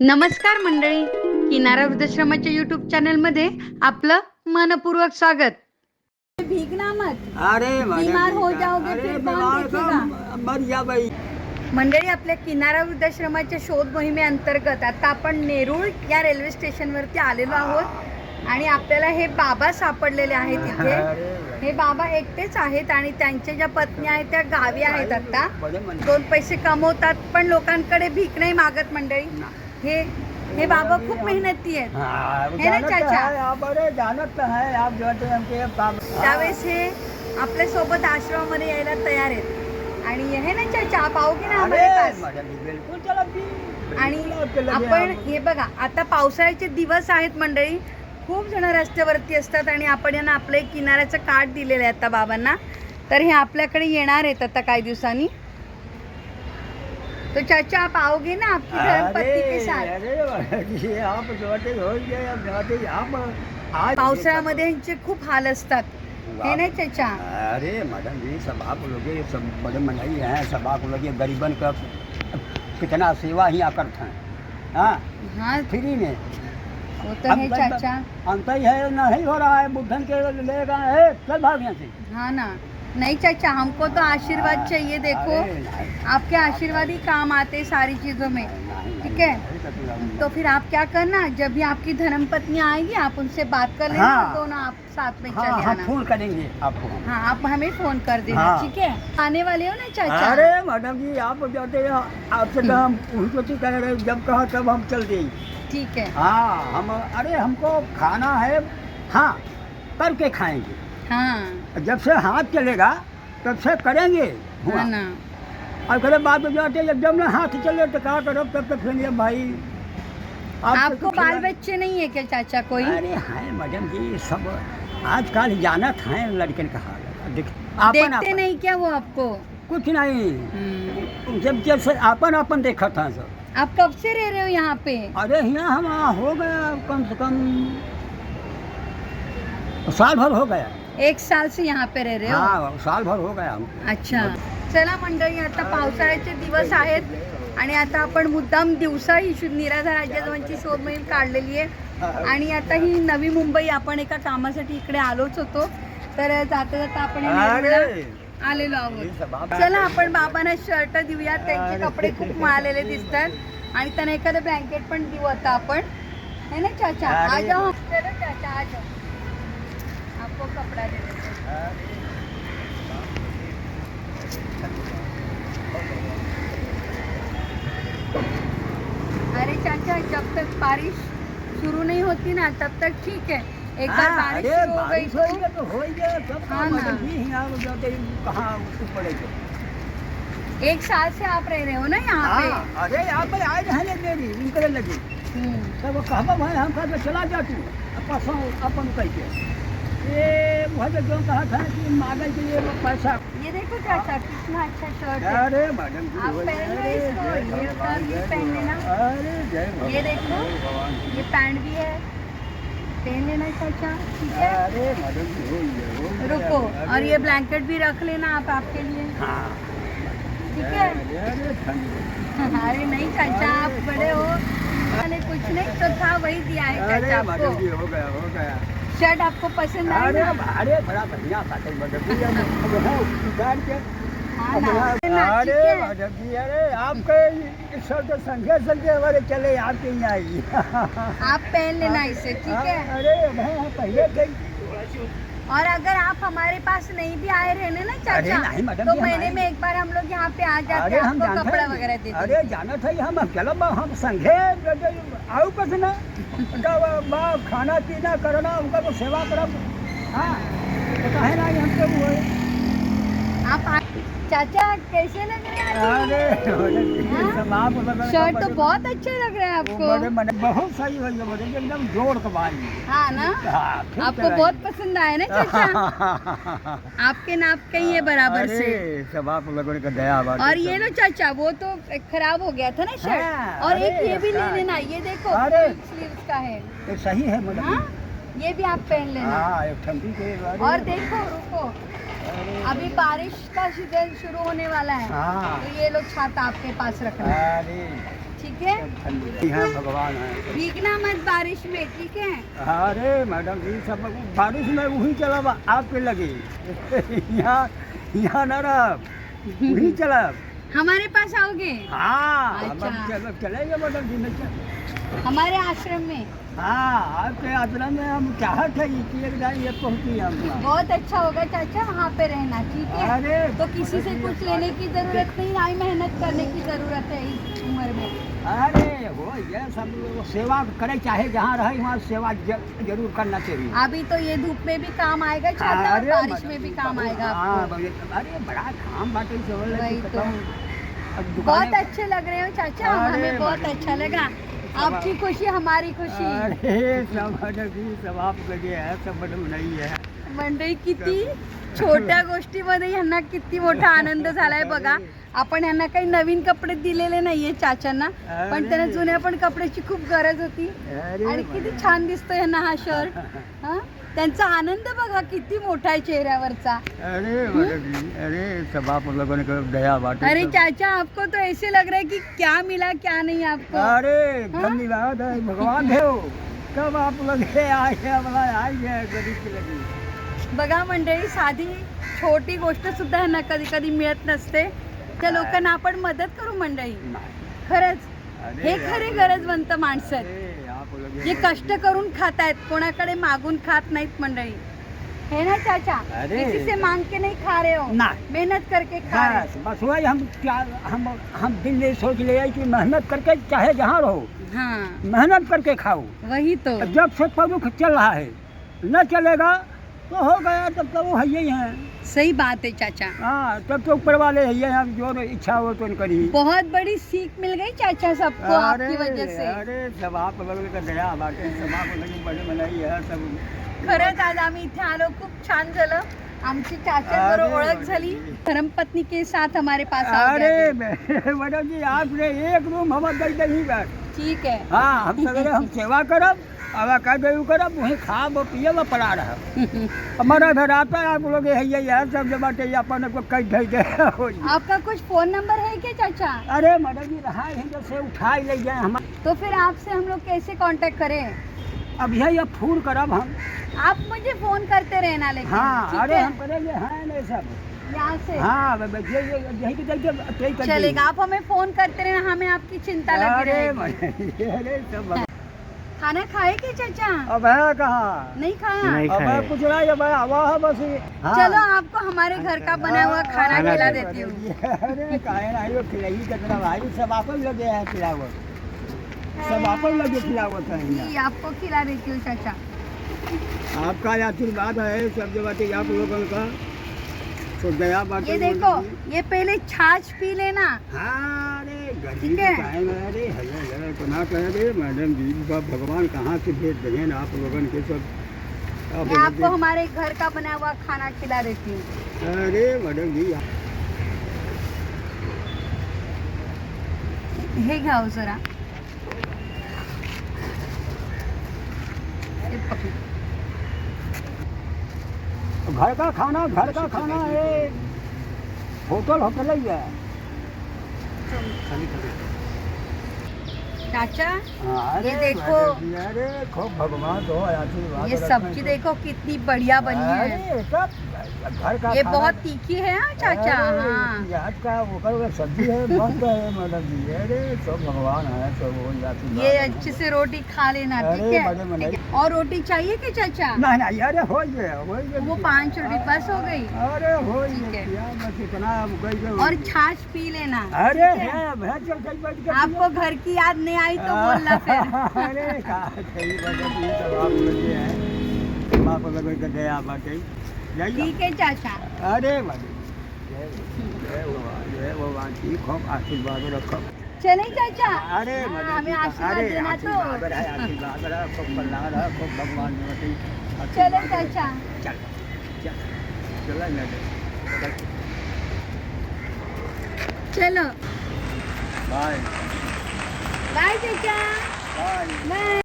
नमस्कार मंडळी. किनारा वृद्धाश्रमाच्या युट्यूब चॅनलमध्ये आपलं मनपूर्वक स्वागत. भीगना मत अरे बीमार हो जाओगे अरे फिर कौन बीमार देखेगा? का मर जा भाई मंडळी आपल्या किनारा वृद्धाश्रमाच्या शोध मोहिमेअंतर्गत आता आपण नेरूळ या रेल्वे स्टेशनवरती आलेलो आहोत. आणि आपल्याला हे बाबा सापडलेले आहेत इथे. हे बाबा एकटेच आहेत आणि त्यांच्या ज्या पत्नी आहेत त्या गावी आहेत आता. दोन पैसे कमवतात पण लोकांकडे भीक नाही मागत मंडळी. हे हे बाबा खूप मेहनती आहेत. हाँ, ना चाचा? त्यावेळेस हे आपल्यासोबत आश्रमामध्ये यायला तयार आहेत. आणि हे ना चाचा आप आओगे ना हमारे पास? आणि आपण। हे बघा आता पावसाळ्याचे दिवस आहेत मंडळी. खूप जण रस्त्यावरती असतात आणि आपण यांना आपलं एक किनाऱ्याचं कार्ड दिलेलं आहे आता बाबांना. तर हे आपल्याकडे येणार आहेत आता काही दिवसांनी. तो चाचा आप आओगे ना आपकी धर्मपत्नी के साथ? अरे आप हो गए जो आप आज पावसाळ्यामध्ये यांचे खूप हाल असतात. हे नाही चाचा? अरे मैडम जी सब आप लोग सब बड़े मनई हैं सब आप लोग गरीबन का कितना सेवा ही आकर हैं हाँ? हाँ। फ्री में। वो तो है चाचा। अंत ही है नहीं हो रहा है बुद्धन के लेगा है चल भाग यहाँ से। हाँ ना। नहीं चाचा हमको तो आशीर्वाद चाहिए देखो। आपके आशीर्वाद ही काम आते हैं सारी चीज़ों में ठीक है? तो फिर आप क्या करना जब भी आपकी धर्मपत्नी आएगी आप उनसे बात कर लेना हाँ। और दोनों आप साथ में हाँ चले हम फ़ोन करेंगे आपको। हाँ आप हमें फ़ोन कर देना हाँ। ठीक है? आने वाले हो ना चाचा? अरे मैडम जी आप जाते हैं आपसे तो हम तो रहे जब कहा तब हम चल दें। ठीक है। हाँ हम अरे हमको खाना है हाँ करके खाएँगे। हाँ। जब से हाथ चलेगा तब से करेंगे। हाँ ना। और करे बाद में जाते एकदम ना हाथ चले तो कहा करो तब तक फिर भाई आपको तो बाल बच्चे नहीं है क्या चाचा कोई? अरे हैं मैडम जी सब आजकल जानत हैं लड़कन का हाल। देख देखते नहीं क्या वो आपको? कुछ नहीं। हम्म। जब जब से आपन आपन देखा था सब। आप कब से रह रहे हो यहाँ पे? अरे यहाँ हम हो गया कम से कम साल भर हो गया। एक साल से यहाँ पे रह रहे हो? हाँ साल भर हो गया। हम अच्छा। चला मंडळी आता पावसाळ्याचे दिवस आहेत आणि आता आपण मुद्दाम दिवसा ही शु- निराधार आजीआजोबांची शोध मोहीम काढलेली आहे. आणि आता ही नवी मुंबई आपण एका कामासाठी इकडे आलोच होतो. तर जाता जाता आपण या आलेलो आहोत. चला आपण बाबांना शर्ट देऊयात. त्यांचे कपडे खूप मिळालेले दिसतात. आणि त्यांना एखादं ब्लँकेट पण देऊ आता आपण. है ना चाचा? आ अरे. जाओ चलो चाचा आ जाओ आपको कपड़ा दे देते हैं. अरे चाचा जब तक बारिश शुरू नहीं होती ना तब तक ठीक है। एक बार हाँ, बारिश हो गई तो तो हो गया सब हाँ ना। जाते ही एक साल से आप रह रहे हो ना यहाँ पे? हाँ, अरे यहाँ पर आए हैं मेरी इनके लगे। हम्म, तो वो कहबा भाई हम चला जा तू परसों अपन कह के। ये मुझे जो कहा था कि मांगे के लिए पैसा। ये देखो चाचा कितना अच्छा शर्ट है। अरे मैडम जी आप पहन लो इसको, ये उतार के पहन लेना। अरे जय भगवान ये देखो। ये पैंट भी है। पहन लेना चाचा ठीक है? अरे मैडम रुको और ये ब्लैंकेट भी रख लेना आप आपके लिए। हाँ। ठीक है? अरे अरे नहीं चाचा आप बड़े हो। मैंने कुछ नहीं तो था वही दिया है चाचा आपको। हो गया हो गया। शर्ट आपको पसंद आया अरे अरे बड़ा बढ़िया कहीं अब है हाँ है- अरे है। जी अरे आपके इस सब तो संख्या संख्या हमारे चले आपके यहाँ आई। आप पहन लेना इसे ठीक है अरे पहले थे और अगर आप हमारे पास नहीं भी आए रहने ना चाचा तो महीने में एक बार हम लोग यहाँ पे आ जाते हैं आपको कपड़ा वगैरह दे अरे जाना था हम हम संघे आऊ कस ना उनका बा खाना पीना करना, उनका तो सेवा करब हाँ तो कहे ना हमसे वो। आप चाचा कैसे लग रहे हैं अरे हाँ? शर्ट तो बहुत अच्छे लग रहे हैं आपको। मने बहुत सही हो गया एकदम जोड़ हाँ। ना? हाँ, आपको बहुत पसंद आया ना चाचा? आपके नाप के ही है बराबर से। अरे सब आप लोगों का दया और ये लो चाचा वो तो खराब हो गया था ना हाँ, शर्ट और एक ये भी ले अच्छा। लेना ये देखो। स्लीव्स का है। सही है मतलब हाँ? ये भी आप पहन लेना। हाँ और देखो रुको। अभी बारिश का सीज़न शुरू होने वाला है हाँ। तो ये लोग छाता आपके पास रखना। हैं ठीक है? है भगवान है। भीगना मत बारिश में ठीक है? अरे मैडम जी सब बारिश में वही चला आपके लगे। यहाँ यहाँ न रह वही चलब हमारे पास आओगे? हाँ। अच्छा। चलेंगे मैडम जी में हमारे आश्रम में। हाँ आपके आश्रम में हम चाहत है कि एक दिन ये पहुँची हम बहुत अच्छा होगा चाचा वहाँ पे रहना ठीक है? अरे तो किसी से कुछ लेने की ज़रूरत नहीं आई मेहनत करने की ज़रूरत है इस उम्र में। अरे हो ये सब सेवा करे चाहे जहाँ रहे वहाँ सेवा जरूर करना चाहिए। अभी तो ये धूप में भी काम आएगा अरे बारिश में भी काम आएगा अरे बड़ा काम बाटे तो। बहुत अच्छे लग रहे हो चाचा हमें बहुत अच्छा लगा। आपकी खुशी हमारी खुशी। अरे सब आप लगे है सब नहीं है मंडळी किती छोट्या गोष्टीमध्ये ह्यांना किती मोठा आनंद झालाय बघा। आपण ह्यांना काही नवीन कपडे दिलेले नाहीये चाचांना पण त्यांना जुन्या पण कपड्याची खूप गरज होती. आणि किती छान दिसतोय ह्यांना हा शर्ट हा? त्यांचा आनंद बघा किती मोठा आहे चेहऱ्यावरचा. अरे अरे सब आप लोगों ने दया बाटे अरे। चाचा आपको तो ऐसे लग रहा है कि क्या मिला क्या नहीं आपको? अरे? धन्यवाद भगवान देव कब आप लोग आए गरीब की लगी बघा मंडळी साधी छोटी गोष्ट सुद्धा ह्यांना कधी कधी मिळत नसते. त्या लोकांना आपण मदत करू मंडळी. खरंच. हे खरे गरजवंत माणसं आहेत. जे कष्ट करून खात आहेत कोणाकडे मागून खात नाहीत मंडळी. हे ना चाचा। किसी से मांग के नहीं खा रहे हो. नहीं। मेहनत करके खा रहे बस बस वही हम क्या हम हम दिल में सोच कि मेहनत करके चाहे जहाँ रहो हो हाँ। मेहनत करके खाओ। वही तो। जब से प्रमुख चल रहा है न चलेगा तो हो गया तब तो वो है ही हैं। सही बात है चाचा। हाँ तब तो ऊपर वाले है ही हैं अब जो इच्छा हो तो करी बहुत बड़ी सीख मिल गई चाचा सबको आपकी वजह से। अरे सब आप लोगों का दया बाटे सब आप लोग बड़े बनाई है सब। खरंच आज आम्ही इथे आलो खूप छान झालं. आमची चाचा बरोबर ओळख. झाली धर्मपत्नी के साथ हमारे पास अरे. मैडम जी आपने एक रूम हमारे दही बैठ ठीक है। हाँ हम सवेरे हम सेवा करब अब कह दे करब वहीं खाब पियब पड़ा रह हमारा घर आता है आप लोग है ये है सब जब बाटे अपन को कह दे दे आपका कुछ फ़ोन नंबर है क्या चाचा? अरे मैडम जी रहा है जैसे उठा ले जाए हम तो फिर आपसे हम लोग कैसे कांटेक्ट करें? अब यही अब फ़ोन करब हम। आप मुझे फ़ोन करते रहना लेकिन हाँ अरे हम करेंगे हाँ नहीं सब। हाँ ब- ब- ये ये यही के देखिए यही कर चलेगा आप हमें फ़ोन करते रहना हमें आपकी चिंता लगी अरे रहेगी अरे सब खाना खाए क्या चाचा? अब है कहाँ? नहीं खाया? नहीं। अब है कुछ नहीं अब है हवा है बस हाँ। चलो आपको हमारे घर का बना हुआ खाना खाना खिला देती हूँ। भाई सब आप लगे हैं खिलावत सब आप लगे खिलावत है आपको खिला देती हूँ चाचा। आपका आशीर्वाद है सब जो बातें आप लोगों का। तो दया बात ये देखो ये पहले छाछ पी लेना। हाँ अरे ठीक है। अरे हले तो ना कह दे मैडम जी भगवान कहाँ से भेज देंगे ना आप लोगों के सब? आप मैं आपको हमारे घर का बना हुआ खाना खिला देती हूँ। अरे मैडम जी हे घ्या जरा. घर का खाना घर का खाना है होटल होटल ही है चाचा अरे ये देखो। अरे खूब भगवान दो आशीर्वाद ये सब्ज़ी। देखो कितनी बढ़िया बनी है सब घर का ये बहुत तीखी है हाँ चाचा हाँ का वो का सब्ज़ी है मस्त है मैडम जी अरे सब भगवान है सब वो आशीर्वाद ये अच्छे से रोटी खा लेना ठीक है बड़े। ठीक है। और रोटी चाहिए क्या चाचा नहीं नहीं अरे हो गया हो वो पाँच रोटी बस हो गई अरे हो है। गई। और छाछ पी लेना अरे है? है आपको घर की याद नहीं आई तो बोलना फिर अरे ठीक है चाचा। अरे ठीक हो आशीर्वाद रखो। चले चाचा। अरे हाँ, हमें आशीर्वाद देना तो। आशीर्वाद कल्याण भगवान चलो चाचा। चल चल चला चलो। बाय बाय चाचा। बाय